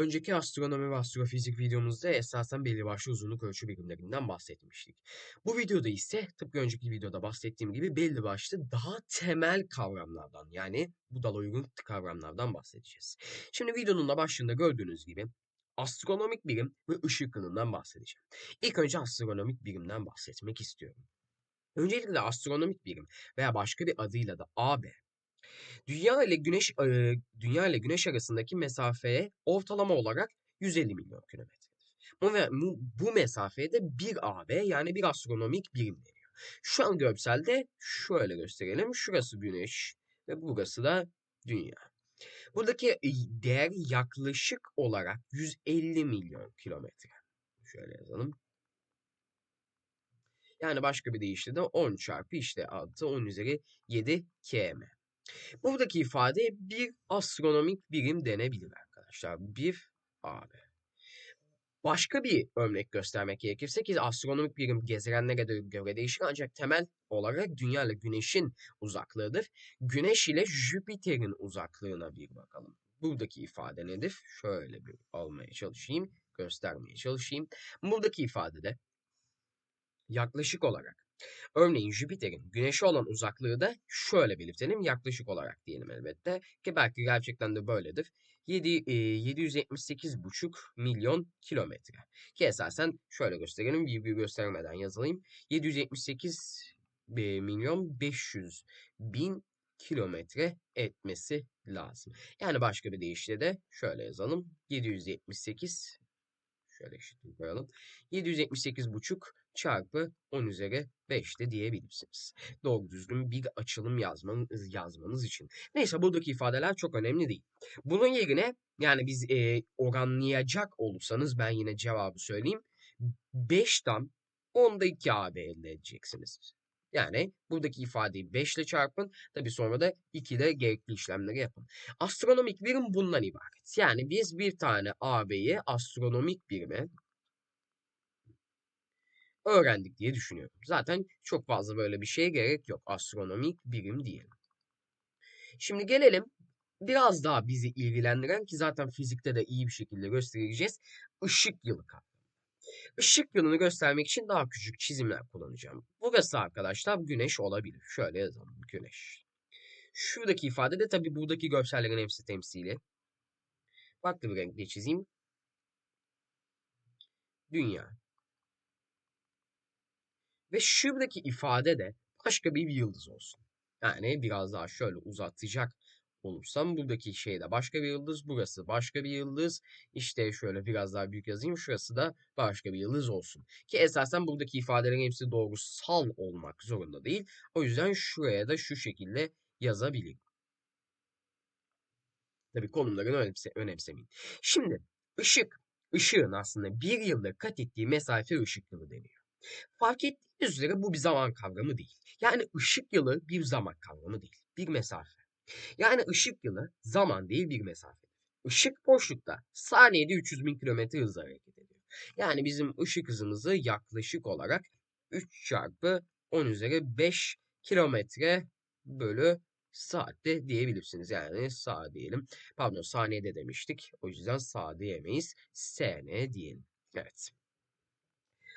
Önceki astronomi ve astrofizik videomuzda esasen belli başlı uzunluk ölçü birimlerinden bahsetmiştik. Bu videoda ise tıpkı önceki videoda bahsettiğim gibi belli başlı daha temel kavramlardan yani bu dala uygun kavramlardan bahsedeceğiz. Şimdi videonun da başında gördüğünüz gibi astronomik birim ve ışık hızından bahsedeceğim. İlk önce astronomik birimden bahsetmek istiyorum. Öncelikle astronomik birim veya başka bir adıyla da AB Dünya ile Güneş e, Dünya ile Güneş arasındaki mesafeye ortalama olarak 150 milyon kilometredir. Bu, bu, bu mesafeye de 1 AB yani bir astronomik birim veriyor. Şu an görselde şöyle gösterelim. Şurası Güneş ve burası da Dünya. Buradaki değer yaklaşık olarak 150 milyon kilometre. Şöyle yazalım. Yani başka bir deyişle de 10 çarpı işte 6 10 üzeri 7 km. Buradaki ifade bir astronomik birim denebilir arkadaşlar. Bir AB. Başka bir örnek göstermek gerekirse ki astronomik birim gezegenlere göre değişir ancak temel olarak Dünya ile Güneş'in uzaklığıdır. Güneş ile Jüpiter'in uzaklığına bir bakalım. Buradaki ifade nedir? Şöyle bir almaya çalışayım, göstermeye çalışayım. Buradaki ifadede yaklaşık olarak Örneğin Jüpiter'in Güneş'e olan uzaklığı da şöyle belirtelim. Yaklaşık olarak diyelim elbette. Ki belki gerçekten de böyledir. 7, e, 778,5 milyon kilometre. Ki esasen şöyle gösterelim. Virgül göstermeden yazayım. 778 e, milyon 500 bin kilometre etmesi lazım. Yani başka bir deyişle de şöyle yazalım. 778 şöyle eşitlik koyalım. 778,5 çarpı 10 üzeri 5 de diyebilirsiniz. Doğru düzgün bir açılım yazmanız, yazmanız için. Neyse buradaki ifadeler çok önemli değil. Bunun yerine yani biz e, oranlayacak olursanız ben yine cevabı söyleyeyim. 5'ten 10'da 2 AB elde edeceksiniz. Yani buradaki ifadeyi 5 ile çarpın. Tabi sonra da 2 ile gerekli işlemleri yapın. Astronomik birim bundan ibaret. Yani biz bir tane AB'yi astronomik birime öğrendik diye düşünüyorum. Zaten çok fazla böyle bir şeye gerek yok. Astronomik birim diyelim. Şimdi gelelim biraz daha bizi ilgilendiren ki zaten fizikte de iyi bir şekilde göstereceğiz. Işık yılı kavramı. Işık yılını göstermek için daha küçük çizimler kullanacağım. Burası arkadaşlar güneş olabilir. Şöyle yazalım güneş. Şuradaki ifade de tabi buradaki görsellerin hepsi temsili. Farklı bir renkle çizeyim. Dünya. Ve şuradaki ifade de başka bir yıldız olsun. Yani biraz daha şöyle uzatacak olursam buradaki şey de başka bir yıldız, burası başka bir yıldız. İşte şöyle biraz daha büyük yazayım, şurası da başka bir yıldız olsun. Ki esasen buradaki ifadelerin hepsi doğrusal olmak zorunda değil. O yüzden şuraya da şu şekilde yazabilirim. Tabii konumlarını önemse önemsemeyin. Şimdi ışık, ışığın aslında bir yılda kat ettiği mesafe ışık yılı deniyor. Fark ettiğiniz üzere bu bir zaman kavramı değil. Yani ışık yılı bir zaman kavramı değil. Bir mesafe. Yani ışık yılı zaman değil bir mesafe. Işık boşlukta saniyede 300 bin kilometre hızla hareket ediyor. Yani bizim ışık hızımızı yaklaşık olarak 3 çarpı 10 üzeri 5 kilometre bölü saatte diyebilirsiniz. Yani saat diyelim. Pardon saniyede demiştik. O yüzden saat diyemeyiz. SN diyelim. Evet.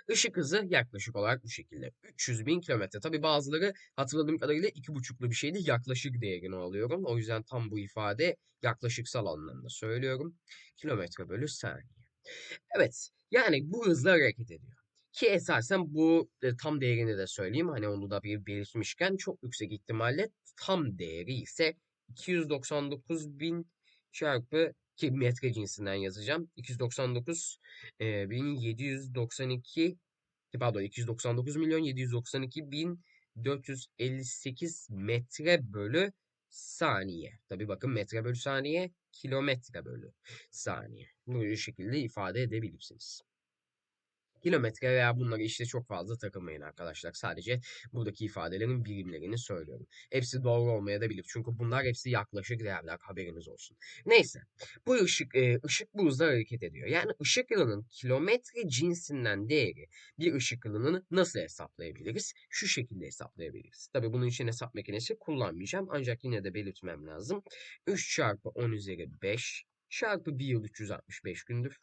Işık hızı yaklaşık olarak bu şekilde. 300 bin kilometre. Tabi bazıları hatırladığım kadarıyla 2,5'lu bir şeydi. Yaklaşık değerini alıyorum. O yüzden tam bu ifade yaklaşıksal anlamda söylüyorum. Kilometre bölü saniye. Evet. Yani bu hızla hareket ediyor. Ki esasen bu e, tam değerini de söyleyeyim. Hani onu da bir belirtmişken çok yüksek ihtimalle tam değeri ise 299 bin çarpı ki metre cinsinden yazacağım. 299 e, 1792 pardon 299 milyon 792 bin 458 metre bölü saniye. Tabi bakın metre bölü saniye kilometre bölü saniye. Bu şekilde ifade edebilirsiniz kilometre veya bunlara işte çok fazla takılmayın arkadaşlar. Sadece buradaki ifadelerin birimlerini söylüyorum. Hepsi doğru olmaya da bilir. Çünkü bunlar hepsi yaklaşık değerler haberiniz olsun. Neyse. Bu ışık, e, ışık bu hızla hareket ediyor. Yani ışık yılının kilometre cinsinden değeri bir ışık yılını nasıl hesaplayabiliriz? Şu şekilde hesaplayabiliriz. Tabi bunun için hesap makinesi kullanmayacağım. Ancak yine de belirtmem lazım. 3 çarpı 10 üzeri 5 çarpı 1 yıl 365 gündür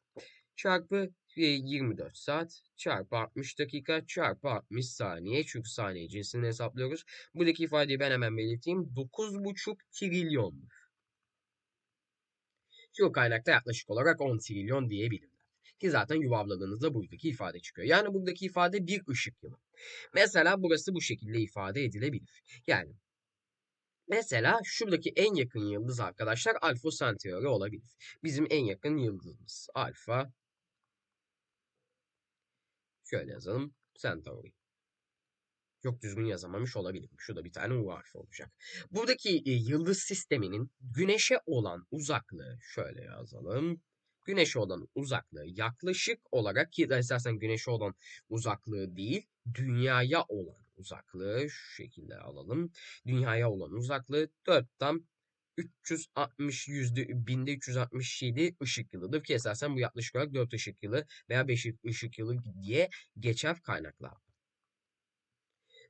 çarpı e, 24 saat çarpı 60 dakika çarpı 60 saniye. Çünkü saniye cinsini hesaplıyoruz. Buradaki ifadeyi ben hemen belirteyim. 9,5 trilyondur. Şu kaynakta yaklaşık olarak 10 trilyon diyebilirler. Ki zaten yuvarladığınızda buradaki ifade çıkıyor. Yani buradaki ifade bir ışık yılı. Mesela burası bu şekilde ifade edilebilir. Yani Mesela şuradaki en yakın yıldız arkadaşlar Alfa Centauri olabilir. Bizim en yakın yıldızımız Alfa Şöyle yazalım. Centauri. Çok düzgün yazamamış olabilirim. Şurada bir tane U harfi olacak. Buradaki e, yıldız sisteminin güneşe olan uzaklığı şöyle yazalım. Güneşe olan uzaklığı yaklaşık olarak ki esasen güneşe olan uzaklığı değil, dünyaya olan uzaklığı şu şekilde alalım. Dünyaya olan uzaklığı 4'ten 360 yüzde binde 367 ışık yılıdır ki esasen bu yaklaşık olarak 4 ışık yılı veya 5 ışık yılı diye geçer kaynaklar.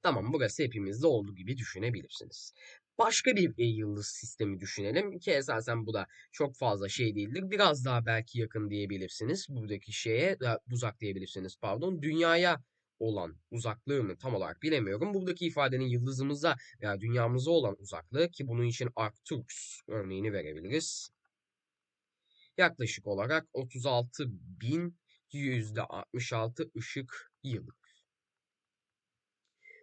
Tamam burası hepimizde olduğu gibi düşünebilirsiniz. Başka bir e, yıldız sistemi düşünelim ki esasen bu da çok fazla şey değildir. Biraz daha belki yakın diyebilirsiniz buradaki şeye, uzak diyebilirsiniz pardon. Dünyaya olan uzaklığını tam olarak bilemiyorum. Buradaki ifadenin yıldızımıza veya dünyamıza olan uzaklığı ki bunun için Arcturus örneğini verebiliriz. Yaklaşık olarak 36.166 ışık yılı.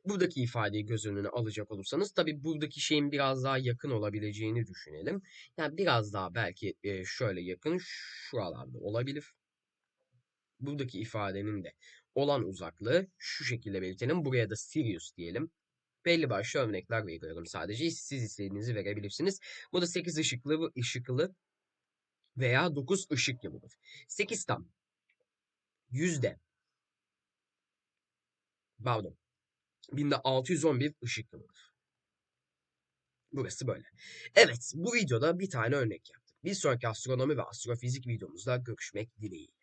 Buradaki ifadeyi göz önüne alacak olursanız tabi buradaki şeyin biraz daha yakın olabileceğini düşünelim. Yani biraz daha belki şöyle yakın şuralarda olabilir. Buradaki ifadenin de olan uzaklığı şu şekilde belirtelim. Buraya da Sirius diyelim. Belli başlı örnekler veriyorum sadece. Siz istediğinizi verebilirsiniz. Bu da 8 ışıklı, ışıklı veya 9 ışık yılıdır. 8 tam yüzde pardon binde 611 ışık yılıdır. Burası böyle. Evet bu videoda bir tane örnek yaptık. Bir sonraki astronomi ve astrofizik videomuzda görüşmek dileğiyle.